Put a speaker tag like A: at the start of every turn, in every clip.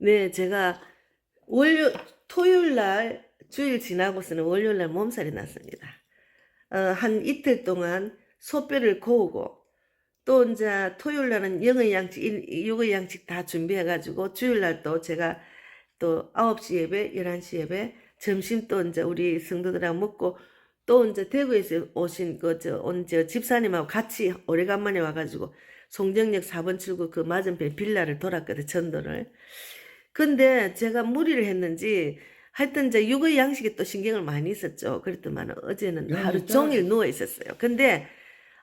A: 네, 제가 월요 토요일 날 주일 지나고서는 월요일 날 몸살이 났습니다. 어, 한 이틀 동안 소뼈를 고우고 또 이제 토요일 날은 영의 양식, 일- 육의 양식 다 준비해 가지고 주일 날 또 제가 또 9시 예배, 11시 예배, 점심 또 이제 우리 성도들하고 먹고 또 이제 대구에서 오신 그 저 온저 집사님하고 같이 오래간만에 와가지고 송정역 4번 출구 그 맞은편 빌라를 돌았거든 전도를. 근데 제가 무리를 했는지 하여튼 이제 육의 양식에 또 신경을 많이 썼죠. 그랬더만 어제는 하루. 종일 누워 있었어요. 근데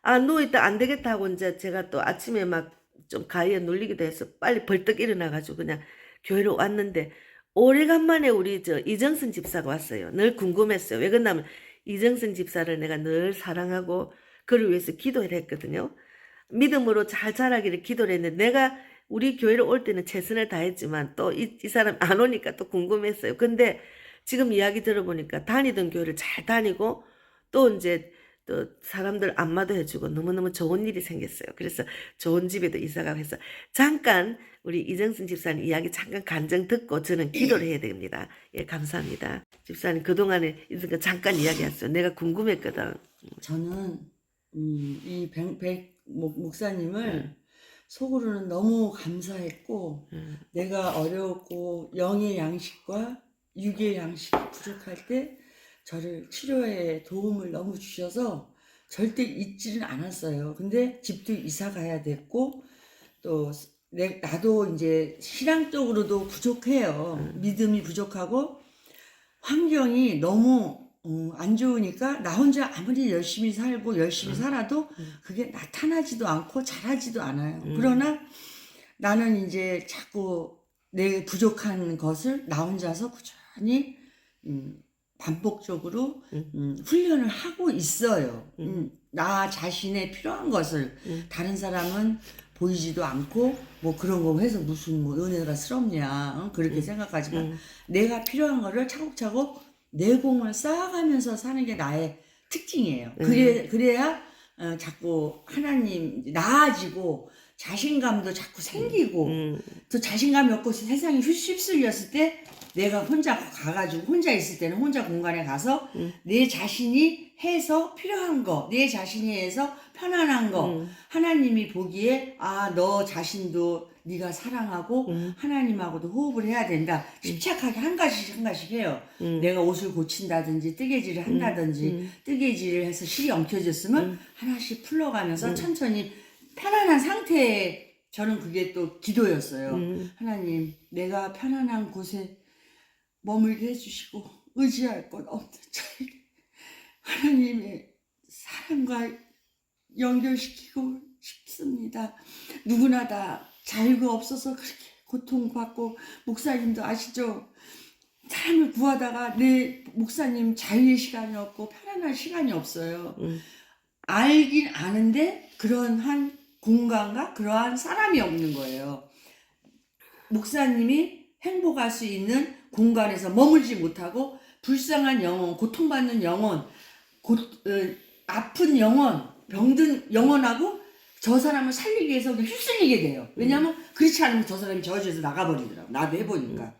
A: 아 누워 있다 안 되겠다 하고 이제 제가 또 아침에 막 좀 가위에 눌리기도 해서 빨리 벌떡 일어나가지고 그냥 교회로 왔는데 오래간만에 우리 저 이정선 집사가 왔어요. 늘 궁금했어요. 왜 그러냐면 이정선 집사를 내가 늘 사랑하고 그를 위해서 기도를 했거든요. 믿음으로 잘 자라기를 기도를 했는데 내가 우리 교회를 올 때는 최선을 다했지만 또이 이 사람 안 오니까 또 궁금했어요. 근데 지금 이야기 들어보니까 다니던 교회를 잘 다니고 또 이제 또 사람들 안마도 해주고 너무너무 좋은 일이 생겼어요. 그래서 좋은 집에도 이사가고 해서 잠깐 우리 이정순 집사님 이야기 잠깐 간증 듣고 저는 기도를 해야 됩니다. 예, 감사합니다. 집사님 그동안에 있은 거 잠깐 이야기했어요. 내가 궁금했거든.
B: 저는 음, 이 백, 백 목- 목사님을
A: 음.
B: 속으로는 너무 감사했고
A: 음,
B: 내가 어려웠고 영의 양식과 육의 양식이 부족할 때 저를 치료에 도움을 너무 주셔서 절대 잊지는 않았어요. 근데 집도 이사 가야 됐고 또 내, 나도 이제 신앙적으로도 부족해요.
A: 음.
B: 믿음이 부족하고 환경이 너무 어, 안 좋으니까 나 혼자 아무리 열심히 살고 열심히
A: 음.
B: 살아도
A: 음.
B: 그게 나타나지도 않고 잘하지도 않아요.
A: 음.
B: 그러나 나는 이제 자꾸 내 부족한 것을 나 혼자서 꾸준히 음, 반복적으로
A: 음.
B: 음, 훈련을 하고 있어요.
A: 음.
B: 음, 나 자신의 필요한 것을
A: 음.
B: 다른 사람은 보이지도 않고 뭐 그런 거 해서 무슨 뭐 은혜가 스럽냐 어? 그렇게 생각하지만
A: 음,
B: 내가 필요한 거를 차곡차곡 내공을 쌓아가면서 사는 게 나의 특징이에요.
A: 음.
B: 그래 그래야 어, 자꾸 하나님 나아지고 자신감도 자꾸 생기고
A: 음,
B: 또 자신감이 없고 세상이 휩쓸렸을 때 내가 혼자 가가지고 혼자 있을 때는 혼자 공간에 가서
A: 음.
B: 내 자신이 해서 필요한 거, 내 자신이 해서 편안한 거,
A: 음.
B: 하나님이 보기에 아 너 자신도 네가 사랑하고
A: 음.
B: 하나님하고도 호흡을 해야 된다. 집착하게 한 가지씩 한 가지씩 해요.
A: 음.
B: 내가 옷을 고친다든지 뜨개질을 한다든지
A: 음.
B: 뜨개질을 해서 실이 엉켜졌으면
A: 음.
B: 하나씩 풀러가면서
A: 음.
B: 천천히 편안한 상태에 저는 그게 또 기도였어요.
A: 음.
B: 하나님, 내가 편안한 곳에 머물게 해주시고 의지할 것 없는 저에게 하나님의 사랑과 연결시키고 싶습니다. 누구나 다 자유가 없어서 그렇게 고통받고 목사님도 아시죠? 사람을 구하다가 내 목사님 자유의 시간이 없고 편안한 시간이 없어요.
A: 음.
B: 알긴 아는데 그런 한 공간과 그러한 사람이 없는 거예요. 목사님이 행복할 수 있는 공간에서 머물지 못하고 불쌍한 영혼, 고통받는 영혼, 고, 어, 아픈 영혼, 병든 영혼하고 저 사람을 살리기 위해서 그냥 휩쓸리게 돼요. 왜냐하면 그렇지 않으면 저 사람이 저주에서 나가버리더라고. 나도 해보니까.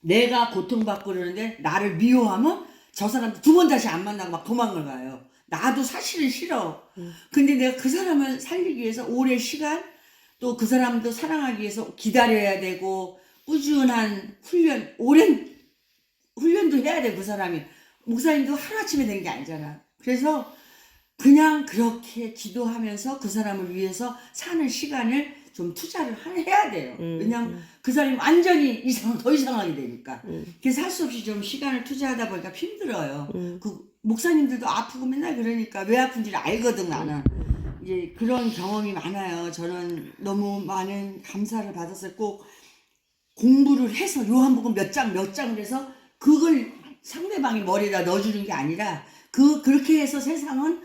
B: 내가 고통받고 그러는데 나를 미워하면 저 사람도 두 번 다시 안 만나고 막 도망을 가요. 나도 사실은 싫어.
A: 음.
B: 근데 내가 그 사람을 살리기 위해서 오랜 시간 또 그 사람도 사랑하기 위해서 기다려야 되고 꾸준한 훈련, 오랜 훈련도 해야 돼, 그 사람이. 목사님도 하루아침에 된 게 아니잖아. 그래서 그냥 그렇게 기도하면서 그 사람을 위해서 사는 시간을 좀 투자를 하- 해야 돼요.
A: 음,
B: 왜냐면
A: 음.
B: 그 사람이 완전히 이상, 더 이상하게 되니까.
A: 음.
B: 그래서 할 수 없이 좀 시간을 투자하다 보니까 힘들어요.
A: 음.
B: 그 목사님들도 아프고 맨날 그러니까 왜 아픈지를 알거든 나는. 이제 그런 경험이 많아요. 저는 너무 많은 감사를 받았어요. 꼭 공부를 해서 요한복음 몇 장 몇 장을 해서 그걸 상대방이 머리에다 넣어주는 게 아니라 그 그렇게 해서 세상은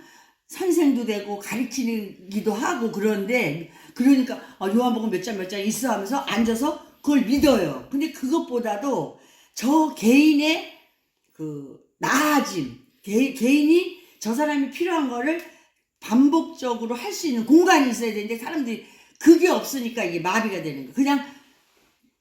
B: 선생도 되고 가르치기도 하고 그런데 그러니까 어, 요한복음 몇 장 몇 장 있어 하면서 앉아서 그걸 믿어요. 근데 그것보다도 저 개인의 그 나아짐 개, 개인이 저 사람이 필요한 거를 반복적으로 할 수 있는 공간이 있어야 되는데 사람들이 그게 없으니까 이게 마비가 되는 거예요. 그냥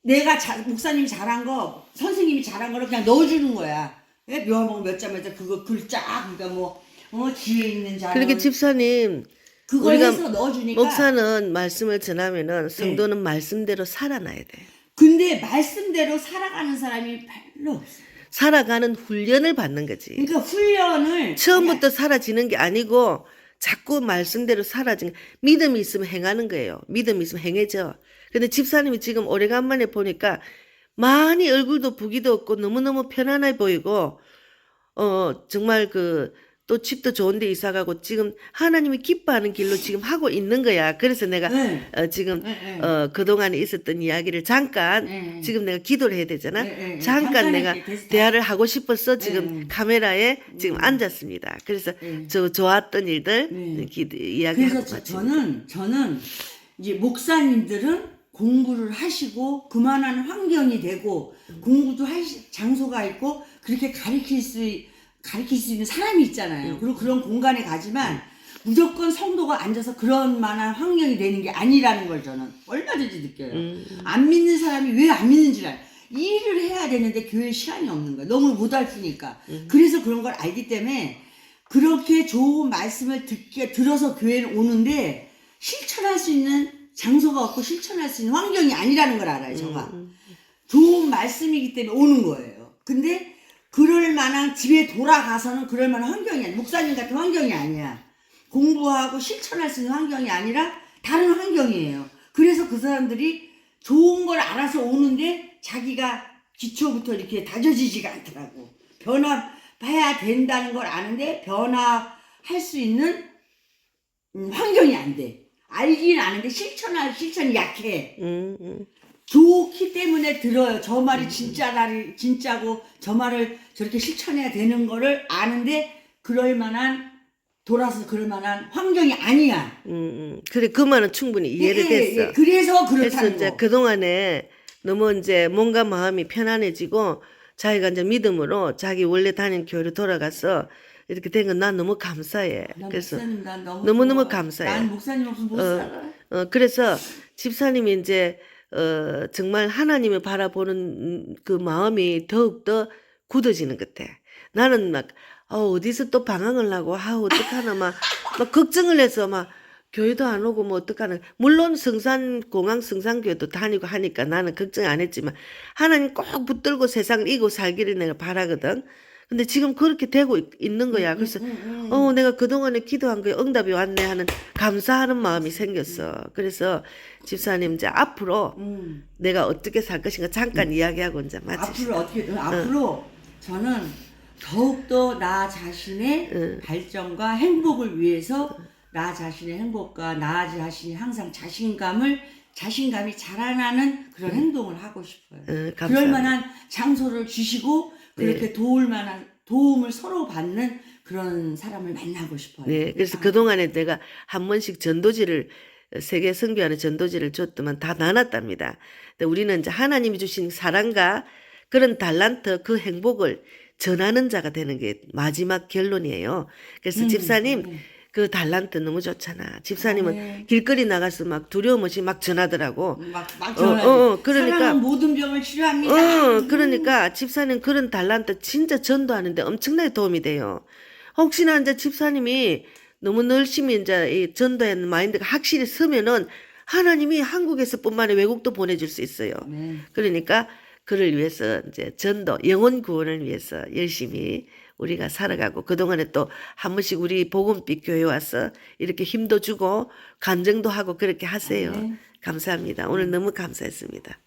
B: 내가 자, 목사님이 잘한 거 선생님이 잘한 거를 그냥 넣어주는 거야. 예? 묘한복 몇 자마자 그거 글자 그러니까 뭐 어, 지혜 있는 자는
A: 그렇게 집사님
B: 그걸
A: 우리가
B: 해서 넣어주니까
A: 목사는 말씀을 전하면은 성도는 말씀대로 살아나야 돼.
B: 근데 말씀대로 살아가는 사람이 별로 없어.
A: 살아가는 훈련을 받는 거지.
B: 그러니까 훈련을
A: 처음부터 사라지는 게 아니고 자꾸 말씀대로 사라진 믿음이 있으면 행하는 거예요. 믿음이 있으면 행해져. 근데 집사님이 지금 오래간만에 보니까 많이 얼굴도 부기도 없고 너무너무 편안해 보이고 어 정말 그 또 집도 좋은데 이사 가고 지금 하나님이 기뻐하는 길로 지금 하고 있는 거야. 그래서 내가
B: 네.
A: 어, 지금
B: 네, 네.
A: 어, 그동안에 있었던 이야기를 잠깐
B: 네.
A: 지금 내가 기도를 해야 되잖아.
B: 네, 네, 네.
A: 잠깐
B: 잠깐
A: 내가. 대화를 하고 싶어서 지금
B: 네.
A: 카메라에 지금 앉았습니다. 그래서
B: 네.
A: 저 좋았던 일들
B: 네.
A: 기도, 이야기하고
B: 그래서 저. 저는 저는 이제 목사님들은 공부를 하시고 그만한 환경이 되고 공부도 할 시- 장소가 있고 그렇게 가르칠 수 가르칠 수 있는 사람이
A: 음.
B: 있잖아요. 그리고 그런 공간에 가지만 무조건 성도가 앉아서 그런 만한 환경이 되는 게 아니라는 걸 저는 얼마든지 느껴요.
A: 음.
B: 안 믿는 사람이 왜 안 믿는 줄 알아. 일을 해야 되는데 교회 시간이 없는 거야. 너무 못 알으니까.
A: 음.
B: 그래서 그런 걸 알기 때문에 그렇게 좋은 말씀을 듣게 들어서 교회를 오는데 실천할 수 있는 장소가 없고 실천할 수 있는 환경이 아니라는 걸 알아요, 저가.
A: 음.
B: 좋은 말씀이기 때문에 오는 거예요. 근데 그럴 만한 집에 돌아가서는 그럴 만한 환경이 아니야. 목사님 같은 환경이 아니야. 공부하고 실천할 수 있는 환경이 아니라 다른 환경이에요. 그래서 그 사람들이 좋은 걸 알아서 오는데 자기가 기초부터 이렇게 다져지지가 않더라고. 변화해야 된다는 걸 아는데 변화할 수 있는 음, 환경이 안 돼. 알긴 아는데 실천할 실천이 약해.
A: 음, 음.
B: 좋기 때문에 들어요. 저 말이 진짜라리 진짜고 저 말을 저렇게 실천해야 되는 거를 아는데 그럴 만한 돌아서 그럴 만한 환경이 아니야.
A: 음, 음. 그래 그 말은 충분히 이해를
B: 예,
A: 됐어.
B: 예, 그래서
A: 그래서
B: 그렇다는
A: 이제
B: 거.
A: 그 동안에 너무 이제 몸과 마음이 편안해지고 자기가 이제 믿음으로 자기 원래 다닌 교회로 돌아가서 이렇게 된 건 난 너무 감사해.
B: 난
A: 그래서
B: 목사님 난 너무
A: 너무너무. 감사해.
B: 난 목사님 없으면 못
A: 어,
B: 살아.
A: 어, 그래서 집사님이 이제 어, 정말 하나님을 바라보는 음, 그 마음이 더욱더 굳어지는 것 같아. 나는 막 어, 어디서 또 방황을 하고 아 어떡하나 막, 막 걱정을 해서 막 교회도 안 오고 뭐 어떡하나 물론 성산 공항 성산교회도 다니고 하니까 나는 걱정 안 했지만 하나님 꼭 붙들고 세상을 이고 살기를 내가 바라거든. 근데 지금 그렇게 되고 있, 는 거야. 그래서
B: 음,
A: 어, 내가 그동안에 기도한 거에 응답이 왔네 하는 감사하는 마음이 생겼어. 그래서 집사님 이제 앞으로
B: 음.
A: 내가 어떻게 살 것인가 잠깐 이야기하고 이제 마칩시다.
B: 앞으로 어떻게 든 앞으로 저는 더욱더 나 자신의
A: 응.
B: 발전과 행복을 위해서 나 자신의 행복과 나 자신이 항상 자신감을 자신감이 자라나는 그런 행동을 하고 싶어요.
A: 응,
B: 그럴
A: 감사합니다.
B: 만한 장소를 주시고 그렇게 도울 만한 도움을 서로 받는 그런 사람을 만나고 싶어요.
A: 네, 그래서
B: 아,
A: 그동안에 내가 한 번씩 전도지를 세계 선교하는 전도지를 줬더만 다 나눴답니다. 근데 우리는 이제 하나님이 주신 사랑과 그런 달란트 그 행복을 전하는 자가 되는 게 마지막 결론이에요. 그래서
B: 음,
A: 집사님
B: 음.
A: 그 달란트 너무 좋잖아. 집사님은
B: 네.
A: 길거리 나가서 막 두려움 없이 막 전하더라고.
B: 막, 막
A: 어,
B: 전화해.
A: 어, 어, 그러니까-
B: 사랑은 모든 병을 치료합니다.
A: 어, 그러니까 집사님 그런 달란트 진짜 전도하는데 엄청나게 도움이 돼요. 혹시나 이제 집사님이 너무 열심히 이제 이 전도하는 마인드가 확실히 서면은 하나님이 한국에서뿐만 아니라 외국도 보내줄 수 있어요.
B: 네.
A: 그러니까 그를 위해서 이제 전도, 영혼 구원을 위해서 열심히 우리가 살아가고 그동안에 또 한 번씩 우리 복음빛 교회 와서 이렇게 힘도 주고 간증도 하고 그렇게 하세요.
B: 네.
A: 감사합니다. 오늘 너무 감사했습니다.